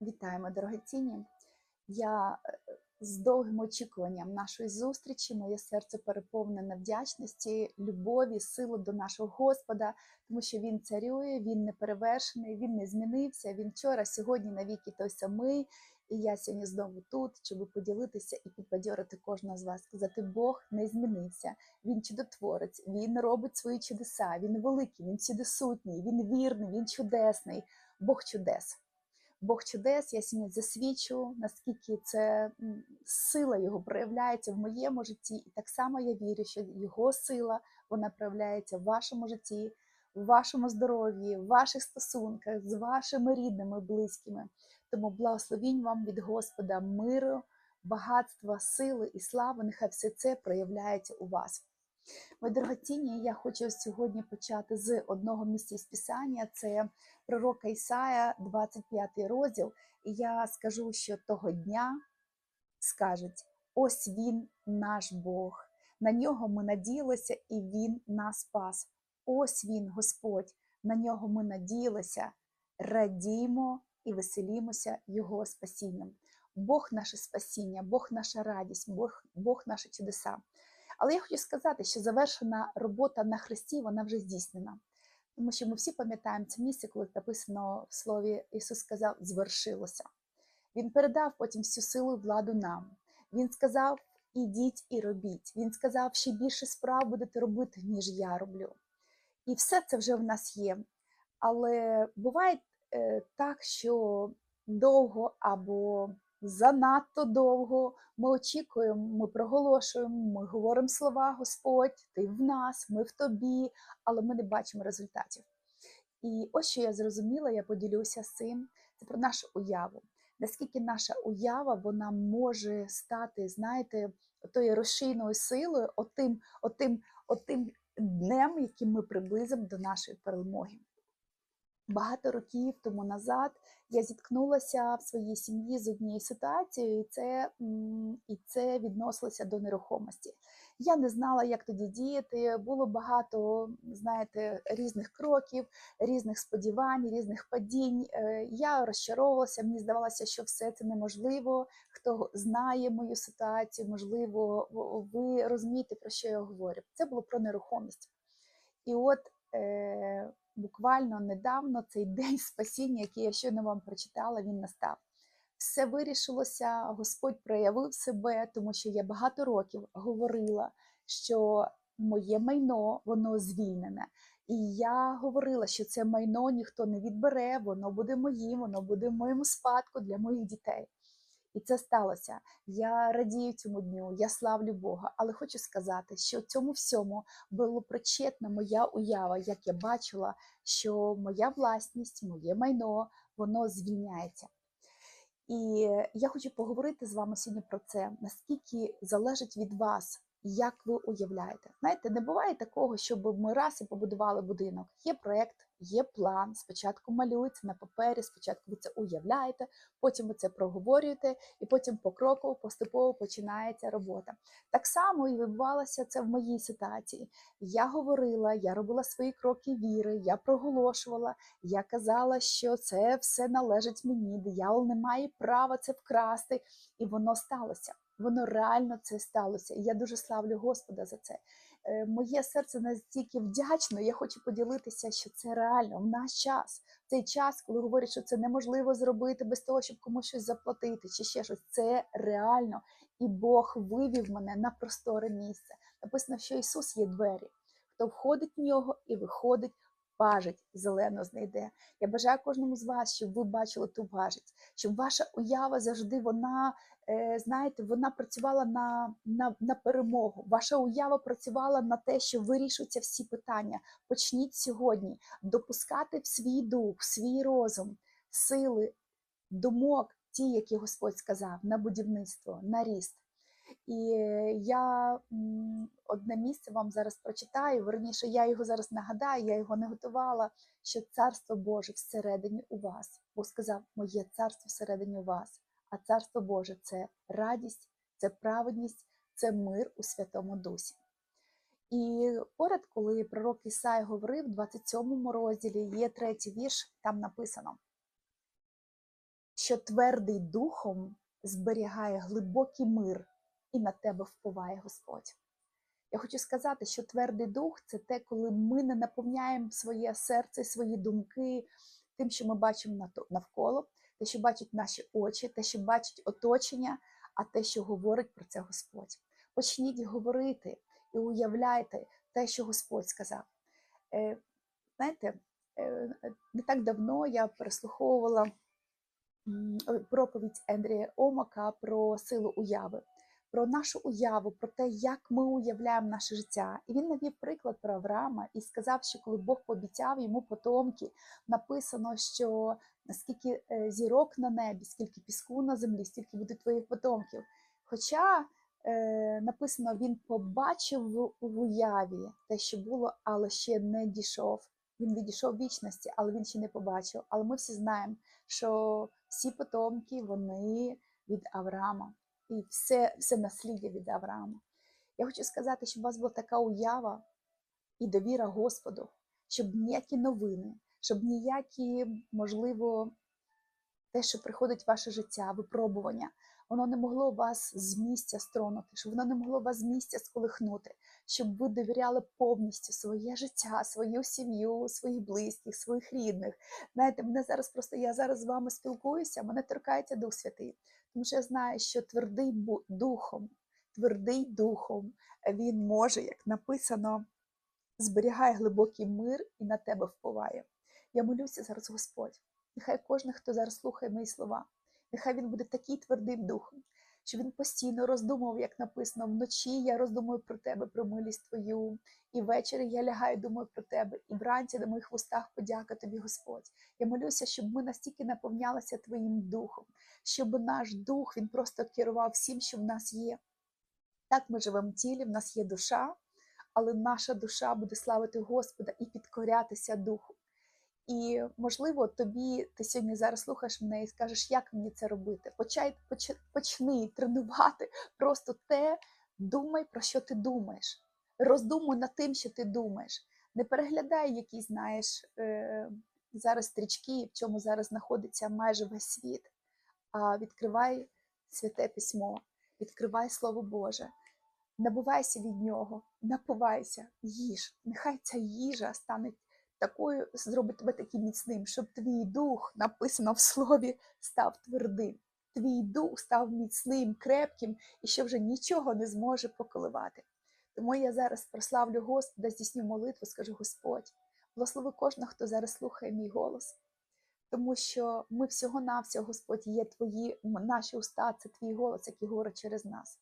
Вітаємо, дорогоцінні. Я е, з довгим очікуванням нашої зустрічі, моє серце переповнене вдячності, любові, сили до нашого Господа, тому що Він царює, Він не перевершений, Він не змінився. Він вчора, сьогодні, навіки той самий. І я сьогодні знову тут, щоб поділитися і підбадьорити кожного з вас. Сказати, Бог не змінився. Він чудотворець, він робить свої чудеса. Він великий, він всюдисутній, він вірний, він чудесний. Бог чудес. Бог чудес, я сьогодні засвідчу, наскільки це сила його проявляється в моєму житті, і так само я вірю, що його сила вона проявляється в вашому житті, в вашому здоров'ї, в ваших стосунках з вашими рідними, близькими. Тому благословінь вам від Господа миру, багатства, сили і слави. Нехай все це проявляється у вас. Мої дорогоцінні, я хочу сьогодні почати з одного місця з Писання. Це пророка Ісая, 25 розділ. І я скажу, що того дня скажуть: ось він наш Бог. На нього ми надіялися, і Він нас спас. Ось він, Господь, на нього ми надіялися, радімо і веселімося Його спасінням. Бог наше спасіння, Бог наша радість, Бог, Бог наші чудеса. Але я хочу сказати, що завершена робота на Христі вона вже здійснена. Тому що ми всі пам'ятаємо це місце, коли написано в слові Ісус сказав, звершилося. Він передав потім всю силу і владу нам. Він сказав: ідіть і робіть. Він сказав, що більше справ будете робити, ніж я роблю. І все це вже в нас є. Але буває е, так, що довго або занадто довго ми очікуємо, ми проголошуємо, ми говоримо слова Господь, ти в нас, ми в тобі, але ми не бачимо результатів. І ось що я зрозуміла, я поділюся з цим. Це про нашу уяву. Наскільки наша уява вона може стати, знаєте, тою розшийною силою, отим, отим, отим днем, яким ми приблизимо до нашої перемоги. Багато років тому назад я зіткнулася в своїй сім'ї з однією ситуацією, і це, і це відносилося до нерухомості. Я не знала, як тоді діяти. Було багато, знаєте, різних кроків, різних сподівань, різних падінь. Е, Я розчаровувалася, мені здавалося, що все це неможливо. Хто знає мою ситуацію, можливо, ви розумієте, про що я говорю. Це було про нерухомість. І от е, буквально недавно цей день спасіння, який я щойно вам прочитала, він настав. Все вирішилося, Господь проявив себе, тому що я багато років говорила, що моє майно воно звільнене. І я говорила, що це майно ніхто не відбере, воно буде моїм, воно буде в моєму спадку для моїх дітей. І це сталося. Я радію цьому дню, я славлю Бога. Але хочу сказати, що цьому всьому було причетна моя уява, як я бачила, що моя власність, моє майно, воно звільняється. І я хочу поговорити з вами сьогодні про це, наскільки залежить від вас, як ви уявляєте. Знаєте, не буває такого, щоб ми раз і побудували будинок. Є проєкт, є план. Спочатку малюється на папері, спочатку ви це уявляєте, потім ви це проговорюєте, і потім покроково, поступово починається робота. Так само і відбувалося це в моїй ситуації. Я говорила, я робила свої кроки віри, я проголошувала, я казала, що це все належить мені, диявол не має права це вкрасти, і воно сталося. Воно реально це сталося. І я дуже славлю Господа за це. Е, Моє серце настільки вдячно. Я хочу поділитися, що це реально в наш час. В цей час, коли говорять, що це неможливо зробити без того, щоб комусь щось заплатити, чи ще щось. Це реально. І Бог вивів мене на просторе місце. Написано, що Ісус є двері. Хто входить в нього і виходить, бажить зелено знайде. Я бажаю кожному з вас, щоб ви бачили ту бажить, щоб ваша уява завжди вона, е, знаєте, вона працювала на, на, на перемогу. Ваша уява працювала на те, що вирішуються всі питання. Почніть сьогодні допускати в свій дух, в свій розум, сили, думок, ті, які Господь сказав, на будівництво, на ріст. І е, я одне місце вам зараз прочитаю. Верніше, я його зараз нагадаю, я його не готувала. Що царство Боже всередині у вас. Бог сказав, моє царство всередині у вас. А царство Боже це радість, це праведність, це мир у Святому Дусі. І поряд, коли пророк Ісай говорив, в 27 розділі є третій вірш, там написано, що твердий духом зберігає глибокий мир, і на тебе впливає Господь. Я хочу сказати, що твердий дух це те, коли ми не наповняємо своє серце, свої думки тим, що ми бачимо навколо, те, що бачать наші очі, те, що бачить оточення, а те, що говорить про це Господь. Почніть говорити і уявляйте те, що Господь сказав. Е, знаєте, е, не так давно я переслуховувала проповідь Ендрія Омака про силу уяви, про нашу уяву, про те, як ми уявляємо наше життя. І він навів приклад про Авраама і сказав, що коли Бог пообіцяв йому потомки, написано, що наскільки е, зірок на небі, скільки піску на землі, стільки буде твоїх потомків. Хоча е, написано, він побачив в уяві те, що було, але ще не дійшов. Він відійшов вічності, але він ще не побачив. Але ми всі знаємо, що всі потомки вони від Авраама, і все, все насліддя від Авраама. Я хочу сказати, щоб у вас була така уява і довіра Господу, щоб ніякі новини, щоб ніякі, можливо, те, що приходить в ваше життя, випробування, воно не могло вас з місця стронути, щоб воно не могло вас з місця сколихнути, щоб ви довіряли повністю своє життя, свою сім'ю, своїх близьких, своїх рідних. Знаєте, мене зараз просто я зараз з вами спілкуюся, мене торкається Дух Святий, тому що я знаю, що твердий духом, твердий духом він може, як написано, зберігає глибокий мир і на тебе впливає. Я молюся зараз, Господь. Нехай кожен, хто зараз слухає мої слова, нехай він буде такий твердим духом, що він постійно роздумував, як написано, вночі я роздумую про тебе, про милість твою, і ввечері я лягаю, думаю про тебе, і вранці на моїх вустах подяка тобі, Господь. Я молюся, щоб ми настільки наповнялися Твоїм духом, щоб наш дух він просто керував всім, що в нас є. Так ми живемо в тілі, в нас є душа, але наша душа буде славити Господа і підкорятися духу. І можливо, тобі ти сьогодні зараз слухаєш мене і скажеш, як мені це робити. Почай, поч- почни тренувати просто те, думай про що ти думаєш. Роздумуй над тим, що ти думаєш. Не переглядай якісь, знаєш, е, зараз стрічки, в чому зараз знаходиться майже весь світ. А відкривай святе письмо, відкривай Слово Боже, набувайся від нього, напивайся, їж. Нехай ця їжа стане такою, зробить тебе таким міцним, щоб твій дух, написано в слові, став твердим. Твій дух став міцним, крепким і що вже нічого не зможе поколивати. Тому я зараз прославлю Господа, здійсню молитву, скажу Господь, благослови кожного, хто зараз слухає мій голос. Тому що ми всього-навсього, Господь, є твої, наші уста, це твій голос, який говорить через нас.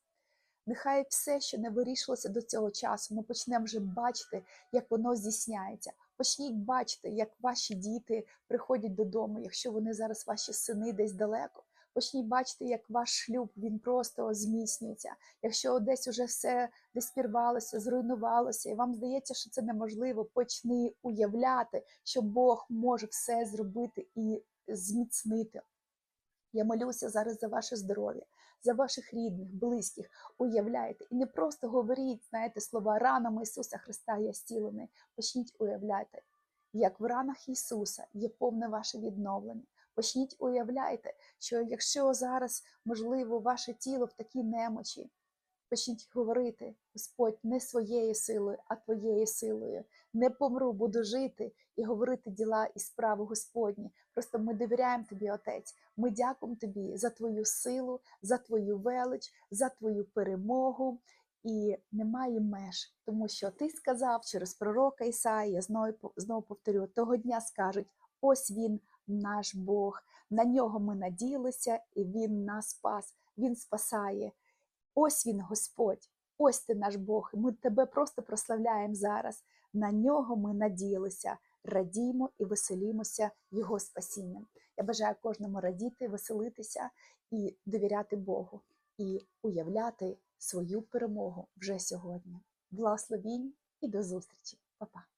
Нехай все, що не вирішилося до цього часу, ми почнемо вже бачити, як воно здійсняється. Почніть бачити, як ваші діти приходять додому, якщо вони зараз ваші сини десь далеко. Почніть бачити, як ваш шлюб він просто зміцнюється. Якщо десь уже все десь пірвалося, зруйнувалося, і вам здається, що це неможливо, почни уявляти, що Бог може все зробити і зміцнити. Я молюся зараз за ваше здоров'я, за ваших рідних, близьких. Уявляйте. І не просто говоріть, знаєте, слова ранами Ісуса Христа я зцілений. Почніть уявляти, як в ранах Ісуса є повне ваше відновлення. Почніть уявляйте, що якщо зараз, можливо, ваше тіло в такій немочі, почніть говорити, Господь, не своєю силою, а твоєю силою. Не помру, буду жити і говорити діла і справи Господні. Просто ми довіряємо тобі, Отець. Ми дякуємо тобі за твою силу, за твою велич, за твою перемогу. І немає меж, тому що ти сказав через пророка Ісаї, я знову, знову повторю, того дня скажуть: ось він, наш Бог, на нього ми надіялися, і Він нас спас, Він спасає. Ось він, Господь, ось ти наш Бог. і Ми тебе просто прославляємо зараз. На нього ми надіялися, радіймо і веселімося Його спасінням. Я бажаю кожному радіти, веселитися і довіряти Богу, і уявляти свою перемогу вже сьогодні. Благословінь і до зустрічі, Па-па!